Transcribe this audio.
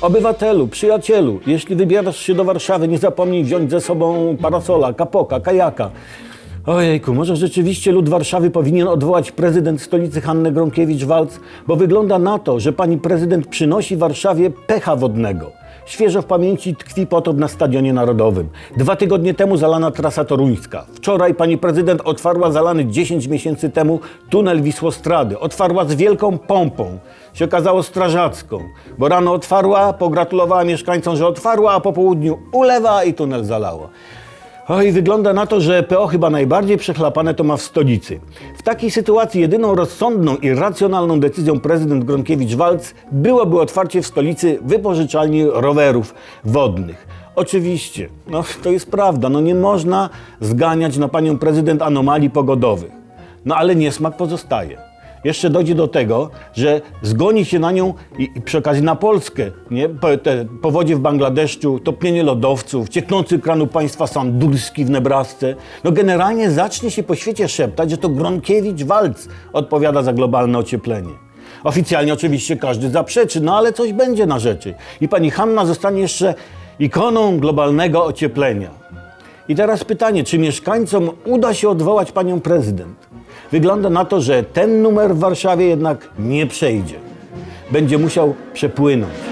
Obywatelu, przyjacielu, jeśli wybierasz się do Warszawy, nie zapomnij wziąć ze sobą parasola, kapoka, kajaka. Ojejku, może rzeczywiście lud Warszawy powinien odwołać prezydent stolicy Hannę Gronkiewicz-Walc, bo wygląda na to, że pani prezydent przynosi Warszawie pecha wodnego. Świeżo w pamięci tkwi potop na Stadionie Narodowym. Dwa tygodnie temu zalana trasa toruńska. Wczoraj pani prezydent otwarła zalany 10 miesięcy temu tunel Wisłostrady. Otwarła z wielką pompą. Się okazało strażacką, bo rano otwarła, pogratulowała mieszkańcom, że otwarła, a po południu ulewa i tunel zalało. Oj, wygląda na to, że PO chyba najbardziej przechlapane to ma w stolicy. W takiej sytuacji jedyną rozsądną i racjonalną decyzją prezydent Gronkiewicz-Walc byłoby otwarcie w stolicy wypożyczalni rowerów wodnych. Oczywiście, no to jest prawda, no nie można zganiać na panią prezydent anomalii pogodowych. No ale niesmak pozostaje. Jeszcze dojdzie do tego, że zgoni się na nią i, i przy okazji na Polskę, nie? Po, te powodzie w Bangladeszczu, topnienie lodowców, cieknący kranu państwa Sandurski w Nebrasce. No generalnie zacznie się po świecie szeptać, że to Gronkiewicz-Walc odpowiada za globalne ocieplenie. Oficjalnie oczywiście każdy zaprzeczy, no ale coś będzie na rzeczy. I pani Hanna zostanie jeszcze ikoną globalnego ocieplenia. I teraz pytanie, czy mieszkańcom uda się odwołać panią prezydent? Wygląda na to, że ten numer w Warszawie jednak nie przejdzie. Będzie musiał przepłynąć.